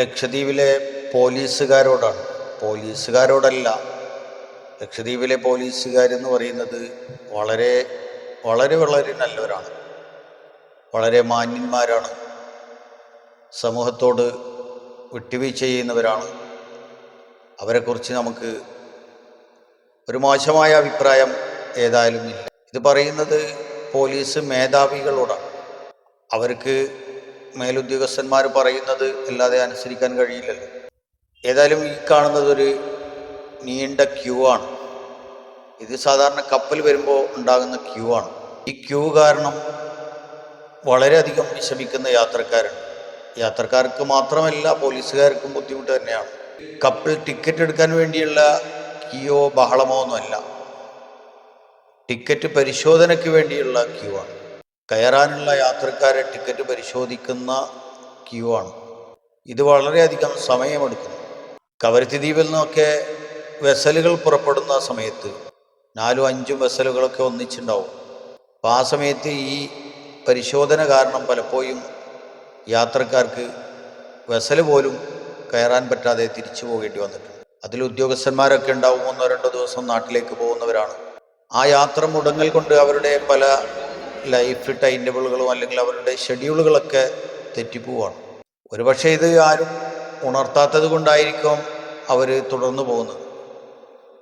ലക്ഷദ്വീപിലെ പോലീസുകാരോടാണ്. പോലീസുകാരോടല്ല. ലക്ഷദ്വീപിലെ പോലീസുകാരെന്ന് പറയുന്നത് വളരെ വളരെ വളരെ നല്ലവരാണ്. വളരെ മാന്യന്മാരാണ്. സമൂഹത്തോട് വിട്ടുവീഴ്ച ചെയ്യുന്നവരാണ്. അവരെക്കുറിച്ച് നമുക്ക് ഒരു മോശമായ അഭിപ്രായം ഏതായാലും ഇല്ല. ഇത് പറയുന്നത് പോലീസ് മേധാവികളോടാണ്. അവർക്ക് മേലുദ്യോഗസ്ഥന്മാർ പറയുന്നത് അല്ലാതെ അനുസരിക്കാൻ കഴിയില്ലല്ലോ. ഏതായാലും ഈ കാണുന്നത് ഒരു നീണ്ട ക്യൂ ആണ്. ഇത് സാധാരണ കപ്പൽ വരുമ്പോൾ ഉണ്ടാകുന്ന ക്യൂ ആണ്. ഈ ക്യൂ കാരണം വളരെയധികം വിഷമിക്കുന്ന യാത്രക്കാരുണ്ട്. യാത്രക്കാർക്ക് മാത്രമല്ല പോലീസുകാർക്കും ബുദ്ധിമുട്ട് തന്നെയാണ്. കപ്പൽ ടിക്കറ്റ് എടുക്കാൻ വേണ്ടിയുള്ള ക്യൂ ബഹളമോ ഒന്നുമല്ല. ടിക്കറ്റ് പരിശോധനയ്ക്ക് വേണ്ടിയുള്ള ക്യൂ ആണ്. കയറാനുള്ള യാത്രക്കാരെ ടിക്കറ്റ് പരിശോധിക്കുന്ന ക്യൂ ആണ്. ഇത് വളരെയധികം സമയമെടുക്കുന്നു. കവരത്തി ദ്വീപിൽ നിന്നൊക്കെ വെസലുകൾ പുറപ്പെടുന്ന സമയത്ത് നാലും അഞ്ചും വെസലുകളൊക്കെ ഒന്നിച്ചുണ്ടാവും. അപ്പോൾ ആ സമയത്ത് ഈ പരിശോധന കാരണം പലപ്പോഴും യാത്രക്കാർക്ക് വെസൽ പോലും കയറാൻ പറ്റാതെ തിരിച്ചു പോകേണ്ടി വന്നിട്ടുണ്ട്. അതിൽ ഉദ്യോഗസ്ഥന്മാരൊക്കെ ഉണ്ടാവും ഒന്നോ രണ്ടോ ദിവസം നാട്ടിലേക്ക് പോകുന്നവരാണ്. ആ യാത്ര മുടങ്ങൽ കൊണ്ട് അവരുടെ പല ലൈഫ് ടൈം ടേബിളുകളും അല്ലെങ്കിൽ അവരുടെ ഷെഡ്യൂളുകളൊക്കെ തെറ്റിപ്പോവാണ്. ഒരുപക്ഷെ ഇത് ആരും ഉണർത്താത്തത് കൊണ്ടായിരിക്കും അവർ തുടർന്നു പോകുന്നത്.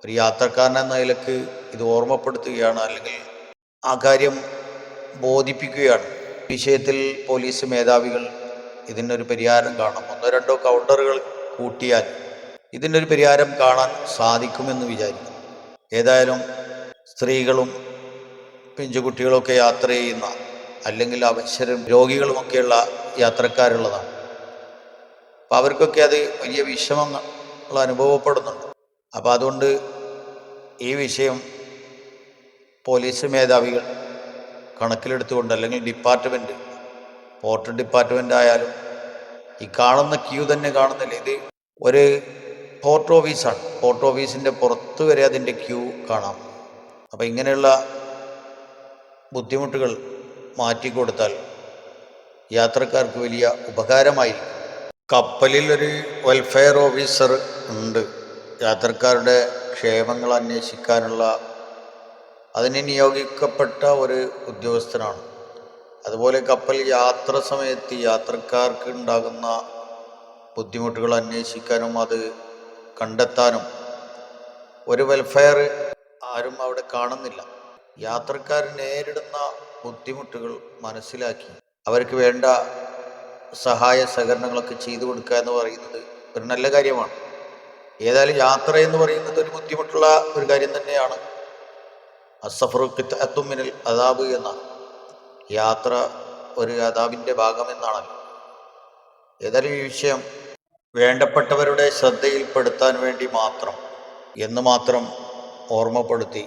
ഒരു യാത്രക്കാരൻ എന്ന നിലയ്ക്ക് ഇത് ഓർമ്മപ്പെടുത്തുകയാണ് അല്ലെങ്കിൽ ആ കാര്യം ബോധിപ്പിക്കുകയാണ്. വിഷയത്തിൽ പോലീസ് മേധാവികൾ ഇതിനൊരു പരിഹാരം കാണും. ഒന്നോ രണ്ടോ കൗണ്ടറുകൾ കൂട്ടിയാൽ ഇതിനൊരു പരിഹാരം കാണാൻ സാധിക്കുമെന്ന് വിചാരിക്കുന്നു. ഏതായാലും സ്ത്രീകളും പിഞ്ചുകുട്ടികളൊക്കെ യാത്ര ചെയ്യുന്ന അല്ലെങ്കിൽ അവശരും രോഗികളുമൊക്കെയുള്ള യാത്രക്കാരുള്ളതാണ്. അപ്പം അവർക്കൊക്കെ അത് വലിയ വിഷമങ്ങൾ അനുഭവപ്പെടുന്നുണ്ട്. അപ്പോൾ അതുകൊണ്ട് ഈ വിഷയം പോലീസ് മേധാവികൾ കണക്കിലെടുത്തുകൊണ്ട് അല്ലെങ്കിൽ ഡിപ്പാർട്ട്മെന്റ് പോർട്ട് ഡിപ്പാർട്ട്മെന്റ് ആയാലും ഈ കാണുന്ന ക്യൂ തന്നെ കാണുന്നില്ല. ഇത് ഒരു പോർട്ട് ഓഫീസാണ്. പോർട്ട് ഓഫീസിന്റെ പുറത്ത് വരെ അതിന്റെ ക്യൂ കാണാം. അപ്പോൾ ഇങ്ങനെയുള്ള ബുദ്ധിമുട്ടുകൾ മാറ്റിക്കൊടുത്താൽ യാത്രക്കാർക്ക് വലിയ ഉപകാരമായി കപ്പലിൽ ഒരു വെൽഫെയർ ഓഫീസർ ഉണ്ട്. യാത്രക്കാരുടെ ക്ഷേമങ്ങൾ അന്വേഷിക്കാനുള്ള അതിന് നിയോഗിക്കപ്പെട്ട ഒരു ഉദ്യോഗസ്ഥനാണ്. അതുപോലെ കപ്പൽ യാത്ര സമയത്ത് യാത്രക്കാർക്ക് ഉണ്ടാകുന്ന ബുദ്ധിമുട്ടുകൾ അന്വേഷിക്കാനും അത് കണ്ടെത്താനും ഒരു വെൽഫെയർ ആരും അവിടെ കാണുന്നില്ല. യാത്രക്കാർ നേരിടുന്ന ബുദ്ധിമുട്ടുകൾ മനസ്സിലാക്കി. അവർക്ക് വേണ്ട സഹായ സഹകരണങ്ങളൊക്കെ ചെയ്തു കൊടുക്കുക എന്ന് പറയുന്നത് ഒരു നല്ല കാര്യമാണ്. ഏതായാലും യാത്ര എന്ന് പറയുന്നത് ഒരു ബുദ്ധിമുട്ടുള്ള ഒരു കാര്യം തന്നെയാണ്. അസഫറുമിനൽ അതാബ് എന്ന യാത്ര ഒരു അതാബിന്റെ ഭാഗമെന്നാണല്ലോ ഏതായാലും ഈ വിഷയം വേണ്ടപ്പെട്ടവരുടെ ശ്രദ്ധയിൽപ്പെടുത്താൻ വേണ്ടി മാത്രം എന്ന് മാത്രം ഓർമ്മപ്പെടുത്തി.